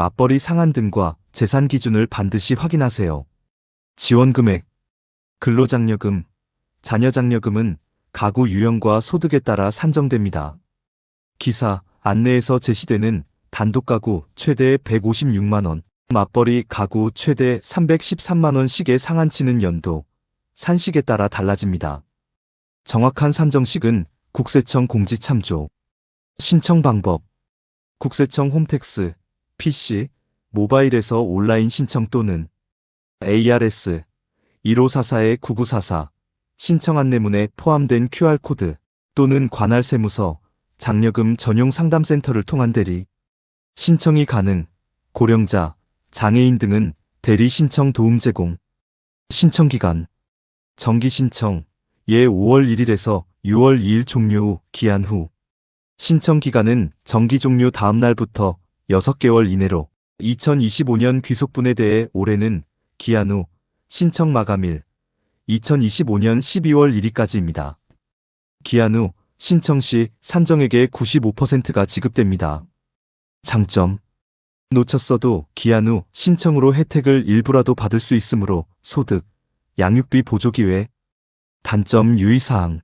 맞벌이 상한 등과 재산 기준을 반드시 확인하세요. 지원 금액, 근로장려금, 자녀장려금은 가구 유형과 소득에 따라 산정됩니다. 기사, 안내에서 제시되는 단독가구 최대 156만원, 맞벌이 가구 최대 313만원씩의 상한치는 연도, 산식에 따라 달라집니다. 정확한 산정식은 국세청 공지 참조. 신청 방법. 국세청 홈택스, PC, 모바일에서 온라인 신청 또는 ARS 1544-9944 신청 안내문에 포함된 QR코드 또는 관할 세무서, 장려금 전용 상담센터를 통한 대리, 신청이 가능, 고령자, 장애인 등은 대리 신청 도움 제공, 신청 기간, 정기 신청, 예 5월 1일에서 6월 2일 종료 후 기한 후, 신청 기간은 정기 종료 다음 날부터 6개월 이내로 2025년 귀속분에 대해 올해는 기한 후 신청 마감일 2025년 12월 1일까지입니다. 기한 후 신청 시 산정액의 95%가 지급됩니다. 장점 놓쳤어도 기한 후 신청으로 혜택을 일부라도 받을 수 있으므로 소득, 양육비 보조 기회 단점 유의사항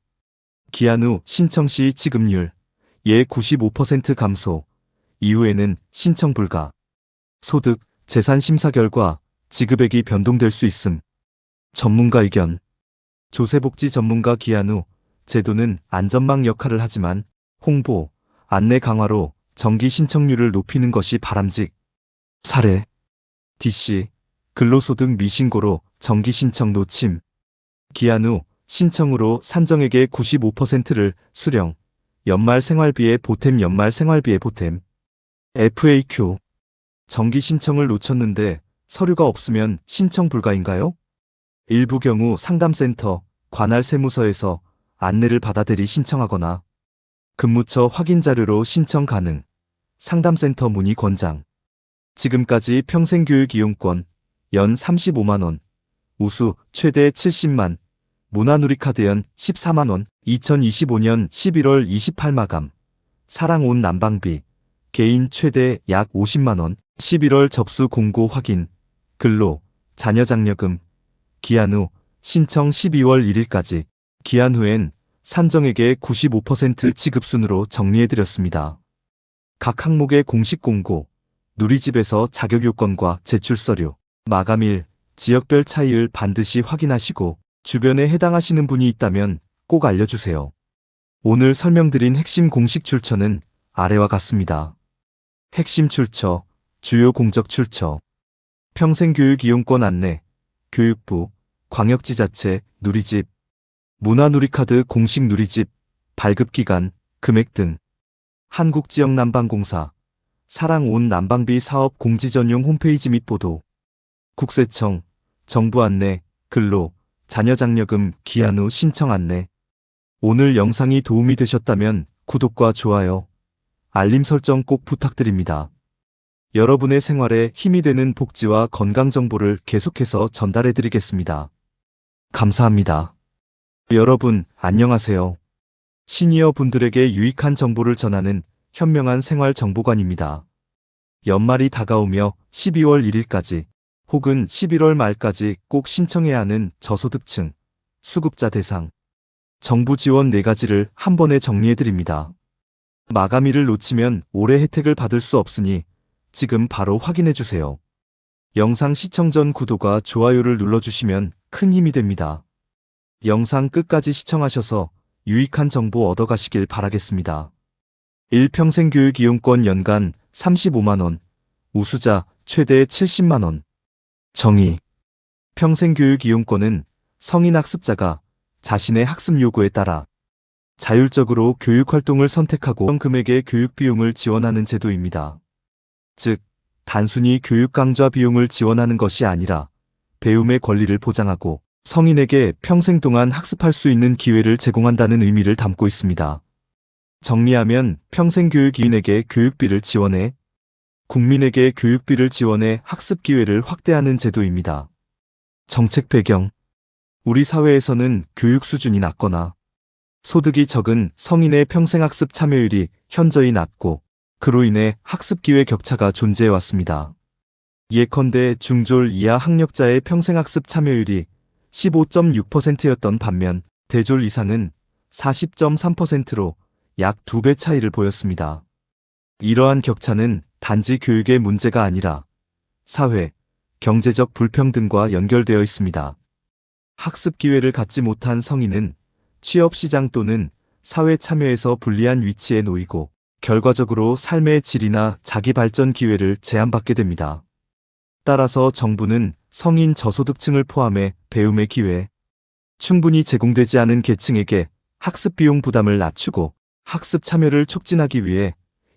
기한 후 신청 시 지급률 예 95% 감소 이후에는 신청 불가 소득, 재산 심사 결과 지급액이 변동될 수 있음. 전문가 의견. 조세복지 전문가 기한 후 제도는 안전망 역할을 하지만 홍보, 안내 강화로 정기 신청률을 높이는 것이 바람직. 사례. DC 근로소득 미신고로 정기 신청 놓침. 기한 후 신청으로 산정액의 95%를 수령. 연말 생활비에 보탬 연말 생활비에 보탬 FAQ 정기 신청을 놓쳤는데 서류가 없으면 신청 불가인가요? 일부 경우 상담센터, 관할 세무서에서 안내를 받아들이 신청하거나 근무처 확인 자료로 신청 가능. 상담센터 문의 권장. 지금까지 평생교육 이용권 연 35만 원, 우수 최대 70만, 문화누리카드 연 14만 원, 2025년 11월 28 마감, 사랑 온 난방비, 개인 최대 약 50만원, 11월 접수 공고 확인, 근로, 자녀 장려금, 기한 후 신청 12월 1일까지, 기한 후엔 산정액의 95% 지급순으로 정리해드렸습니다. 각 항목의 공식 공고, 누리집에서 자격 요건과 제출 서류, 마감일, 지역별 차이를 반드시 확인하시고 주변에 해당하시는 분이 있다면 꼭 알려주세요. 오늘 설명드린 핵심 공식 출처는 아래와 같습니다. 핵심 출처, 주요 공적 출처, 평생교육 이용권 안내, 교육부, 광역지자체, 누리집, 문화누리카드 공식 누리집, 발급기간, 금액 등, 한국지역난방공사, 사랑 온 난방비 사업 공지 전용 홈페이지 및 보도, 국세청, 정부 안내, 근로, 자녀장려금 기한 후 신청 안내. 오늘 영상이 도움이 되셨다면 구독과 좋아요, 알림 설정 꼭 부탁드립니다. 여러분의 생활에 힘이 되는 복지와 건강 정보를 계속해서 전달해 드리겠습니다. 감사합니다. 여러분, 안녕하세요. 시니어 분들에게 유익한 정보를 전하는 현명한 생활 정보관입니다. 연말이 다가오며 12월 1일까지 혹은 11월 말까지 꼭 신청해야 하는 저소득층, 수급자 대상, 정부 지원 4가지를 한 번에 정리해 드립니다. 마감일을 놓치면 올해 혜택을 받을 수 없으니 지금 바로 확인해 주세요. 영상 시청 전 구독과 좋아요를 눌러주시면 큰 힘이 됩니다. 영상 끝까지 시청하셔서 유익한 정보 얻어가시길 바라겠습니다. 1평생 교육 이용권 연간 35만원, 우수자 최대 70만원. 정의. 평생 교육 이용권은 성인 학습자가 자신의 학습 요구에 따라 자율적으로 교육 활동을 선택하고 금액의 교육 비용을 지원하는 제도입니다. 즉, 단순히 교육 강좌 비용을 지원하는 것이 아니라 배움의 권리를 보장하고 성인에게 평생 동안 학습할 수 있는 기회를 제공한다는 의미를 담고 있습니다. 정리하면 평생교육인에게 교육비를 지원해 국민에게 교육비를 지원해 학습 기회를 확대하는 제도입니다. 정책 배경 우리 사회에서는 교육 수준이 낮거나 소득이 적은 성인의 평생학습 참여율이 현저히 낮고 그로 인해 학습 기회 격차가 존재해 왔습니다. 예컨대 중졸 이하 학력자의 평생학습 참여율이 15.6%였던 반면 대졸 이상은 40.3%로 약 2배 차이를 보였습니다. 이러한 격차는 단지 교육의 문제가 아니라 사회, 경제적 불평등과 연결되어 있습니다. 학습 기회를 갖지 못한 성인은 취업 시장 또는 사회 참여에서 불리한 위치에 놓이고 결과적으로 삶의 질이나 자기 발전 기회를 제한받게 됩니다. 따라서 정부는 성인 저소득층을 포함해 배움의 기회, 충분히 제공되지 않은 계층에게 학습 비용 부담을 낮추고 학습 참여를 촉진하기 위해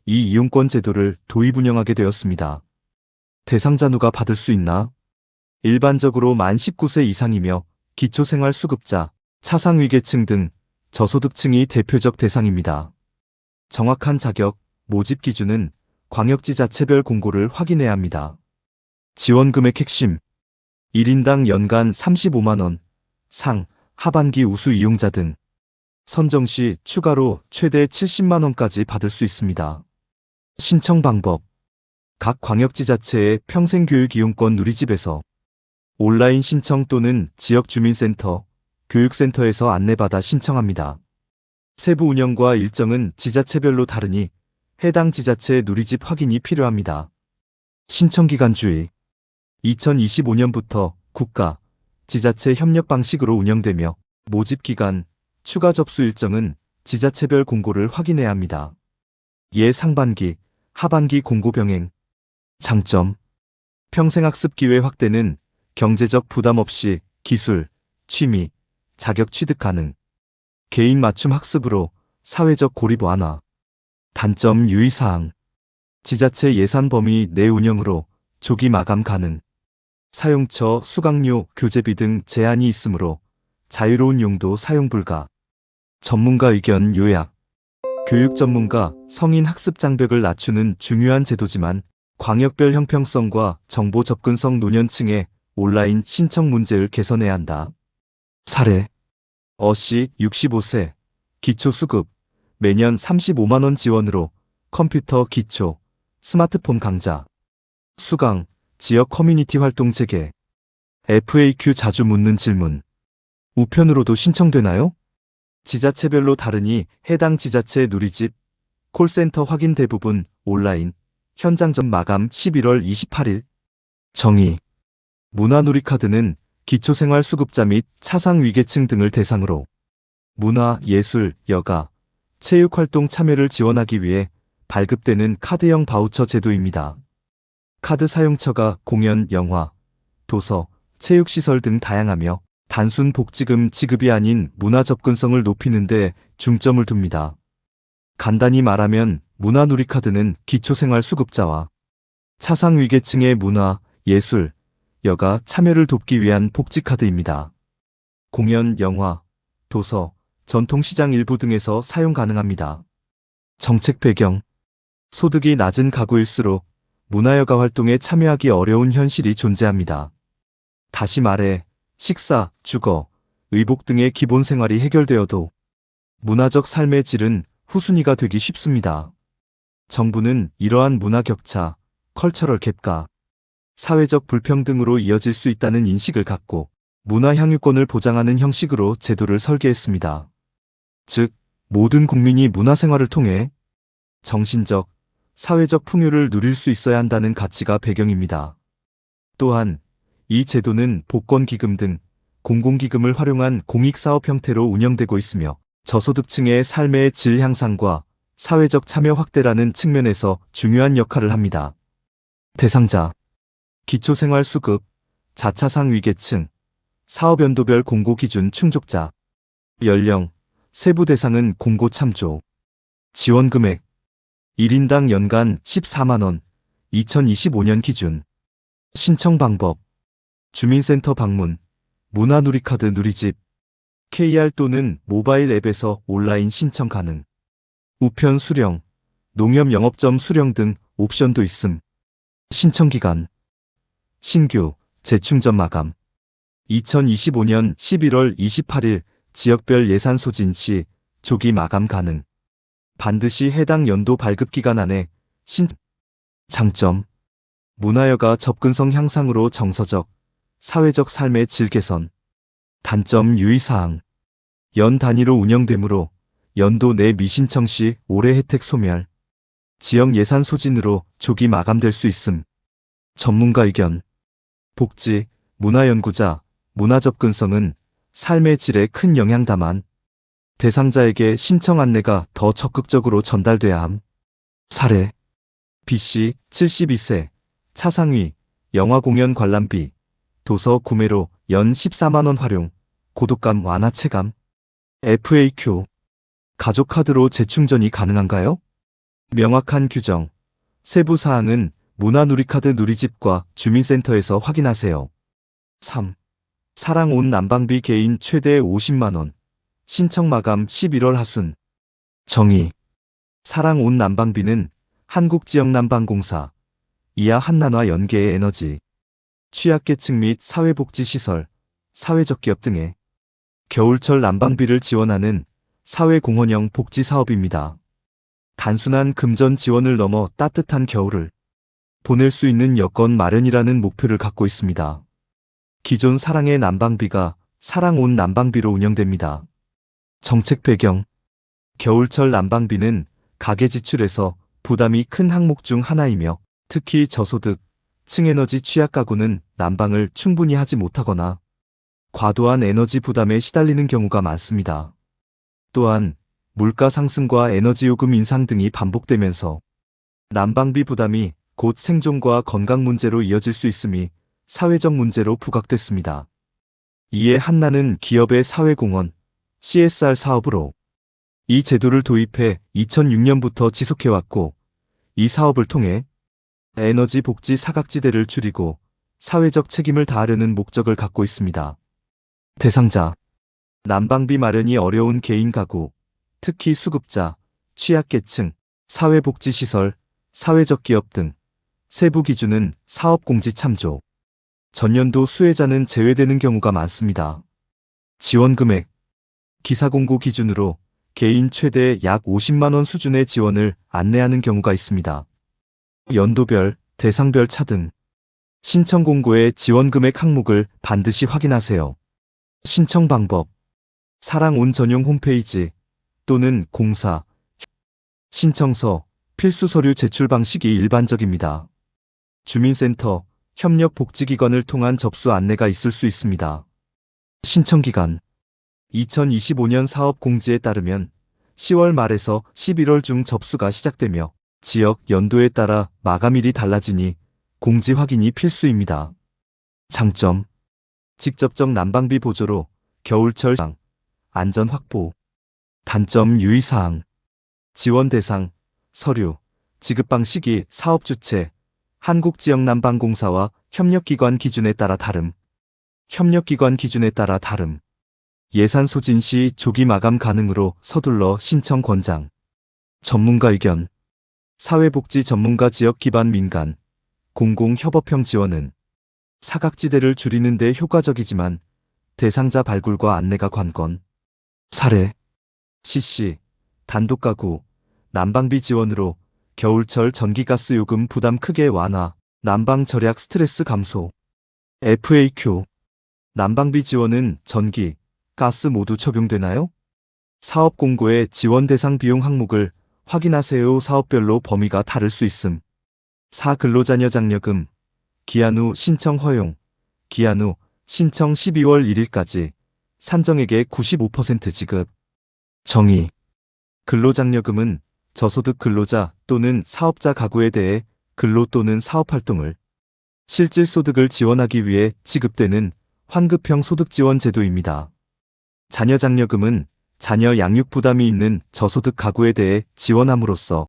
이 이용권 제도를 도입 운영하게 되었습니다. 대상자 누가 받을 수 있나? 일반적으로 만 19세 이상이며 기초생활수급자, 차상위계층 등 저소득층이 대표적 대상입니다. 정확한 자격, 모집 기준은 광역지자체별 공고를 확인해야 합니다. 지원금액 핵심 1인당 연간 35만원, 상, 하반기 우수 이용자 등 선정 시 추가로 최대 70만원까지 받을 수 있습니다. 신청 방법 각 광역지자체의 평생교육이용권 누리집에서 온라인 신청 또는 지역주민센터, 교육센터에서 안내받아 신청합니다. 세부 운영과 일정은 지자체별로 다르니 해당 지자체 누리집 확인이 필요합니다. 신청기간 주의 2025년부터 국가, 지자체 협력 방식으로 운영되며 모집 기간, 추가 접수 일정은 지자체별 공고를 확인해야 합니다. 예 상반기, 하반기 공고 병행 장점 평생학습 기회 확대는 경제적 부담 없이 기술, 취미, 자격 취득 가능. 개인 맞춤 학습으로 사회적 고립 완화. 단점 유의사항. 지자체 예산 범위 내 운영으로 조기 마감 가능. 사용처, 수강료, 교재비 등 제한이 있으므로 자유로운 용도 사용 불가. 전문가 의견 요약. 교육 전문가, 성인 학습 장벽을 낮추는 중요한 제도지만 광역별 형평성과 정보 접근성 노년층의 온라인 신청 문제를 개선해야 한다. 사례. 어씨 65세. 기초수급. 매년 35만원 지원으로 컴퓨터 기초 스마트폰 강좌. 수강 지역 커뮤니티 활동 재개 FAQ 자주 묻는 질문. 우편으로도 신청되나요? 지자체별로 다르니 해당 지자체 누리집 콜센터 확인 대부분 온라인. 현장점 마감 11월 28일. 정의. 문화누리카드는 기초생활 수급자 및 차상 위계층 등을 대상으로 문화, 예술, 여가, 체육활동 참여를 지원하기 위해 발급되는 카드형 바우처 제도입니다. 카드 사용처가 공연, 영화, 도서, 체육시설 등 다양하며 단순 복지금 지급이 아닌 문화 접근성을 높이는 데 중점을 둡니다. 간단히 말하면 문화누리카드는 기초생활 수급자와 차상위계층의 문화, 예술, 여가 참여를 돕기 위한 복지카드입니다. 공연, 영화, 도서, 전통시장 일부 등에서 사용 가능합니다. 정책 배경 소득이 낮은 가구일수록 문화여가 활동에 참여하기 어려운 현실이 존재합니다. 다시 말해 식사, 주거, 의복 등의 기본 생활이 해결되어도 문화적 삶의 질은 후순위가 되기 쉽습니다. 정부는 이러한 문화 격차, 컬처럴 갭과 사회적 불평등으로 이어질 수 있다는 인식을 갖고 문화 향유권을 보장하는 형식으로 제도를 설계했습니다. 즉, 모든 국민이 문화 생활을 통해 정신적, 사회적 풍요를 누릴 수 있어야 한다는 가치가 배경입니다. 또한 이 제도는 복권기금 등 공공기금을 활용한 공익사업 형태로 운영되고 있으며 저소득층의 삶의 질 향상과 사회적 참여 확대라는 측면에서 중요한 역할을 합니다. 대상자 기초생활수급, 자차상 위계층, 사업연도별 공고기준 충족자, 연령, 세부 대상은 공고 참조, 지원금액, 1인당 연간 14만원, 2025년 기준, 신청 방법, 주민센터 방문, 문화누리카드 누리집, KR 또는 모바일 앱에서 온라인 신청 가능, 우편 수령, 농협 영업점 수령 등 옵션도 있음, 신청기간, 신규 재충전 마감. 2025년 11월 28일 지역별 예산 소진 시 조기 마감 가능. 반드시 해당 연도 발급 기간 안에 신 장점 문화여가 접근성 향상으로 정서적, 사회적 삶의 질 개선. 단점 유의사항. 연 단위로 운영되므로 연도 내 미신청 시 올해 혜택 소멸. 지역 예산 소진으로 조기 마감될 수 있음. 전문가 의견 복지, 문화연구자, 문화 접근성은 삶의 질에 큰 영향 다만 대상자에게 신청 안내가 더 적극적으로 전달돼야 함. 사례 B씨 72세 차상위 영화 공연 관람비 도서 구매로 연 14만원 활용 고독감 완화 체감 FAQ 가족 카드로 재충전이 가능한가요? 명확한 규정 세부 사항은 문화누리카드 누리집과 주민센터에서 확인하세요. 3. 사랑 온 난방비 개인 최대 50만원 신청 마감 11월 하순 정의 사랑 온 난방비는 한국지역난방공사 이하 한난화 연계의 에너지 취약계층 및 사회복지시설 사회적 기업 등의 겨울철 난방비를 지원하는 사회공헌형 복지사업입니다. 단순한 금전 지원을 넘어 따뜻한 겨울을 보낼 수 있는 여건 마련이라는 목표를 갖고 있습니다. 기존 사랑의 난방비가 사랑 온 난방비로 운영됩니다. 정책 배경 겨울철 난방비는 가계 지출에서 부담이 큰 항목 중 하나이며 특히 저소득, 층에너지 취약 가구는 난방을 충분히 하지 못하거나 과도한 에너지 부담에 시달리는 경우가 많습니다. 또한 물가 상승과 에너지 요금 인상 등이 반복되면서 난방비 부담이 곧 생존과 건강 문제로 이어질 수 있음이 사회적 문제로 부각됐습니다. 이에 한나는 기업의 사회공헌, CSR 사업으로 이 제도를 도입해 2006년부터 지속해왔고 이 사업을 통해 에너지 복지 사각지대를 줄이고 사회적 책임을 다하려는 목적을 갖고 있습니다. 대상자 난방비 마련이 어려운 개인 가구, 특히 수급자, 취약계층, 사회복지시설, 사회적 기업 등 세부 기준은 사업공지 참조. 전년도 수혜자는 제외되는 경우가 많습니다. 지원 금액 기사 공고 기준으로 개인 최대 약 50만 원 수준의 지원을 안내하는 경우가 있습니다. 연도별, 대상별 차등 신청 공고의 지원 금액 항목을 반드시 확인하세요. 신청 방법 사랑온 전용 홈페이지 또는 공사 신청서 필수 서류 제출 방식이 일반적입니다. 주민센터, 협력복지기관을 통한 접수 안내가 있을 수 있습니다. 신청기간 2025년 사업 공지에 따르면 10월 말에서 11월 중 접수가 시작되며 지역 연도에 따라 마감일이 달라지니 공지 확인이 필수입니다. 장점 직접적 난방비 보조로 겨울철 상 안전 확보 단점 유의사항 지원 대상 서류 지급 방식이 사업 주체 한국지역난방공사와 협력기관 기준에 따라 다름. 협력기관 기준에 따라 다름. 예산 소진 시 조기 마감 가능으로 서둘러 신청 권장. 전문가 의견. 사회복지 전문가 지역 기반 민간, 공공협업형 지원은 사각지대를 줄이는 데 효과적이지만 대상자 발굴과 안내가 관건. 사례. CC, 단독 가구, 난방비 지원으로 겨울철 전기가스 요금 부담 크게 완화, 난방 절약 스트레스 감소. FAQ. 난방비 지원은 전기, 가스 모두 적용되나요? 사업 공고의 지원 대상 비용 항목을 확인하세요. 사업별로 범위가 다를 수 있음. 4. 근로자녀 장려금. 기한 후 신청 허용. 기한 후 신청 12월 1일까지. 산정액의 95% 지급. 정의. 근로장려금은 저소득 근로자 또는 사업자 가구에 대해 근로 또는 사업활동을 실질 소득을 지원하기 위해 지급되는 환급형 소득 지원 제도입니다. 자녀 장려금은 자녀 양육 부담이 있는 저소득 가구에 대해 지원함으로써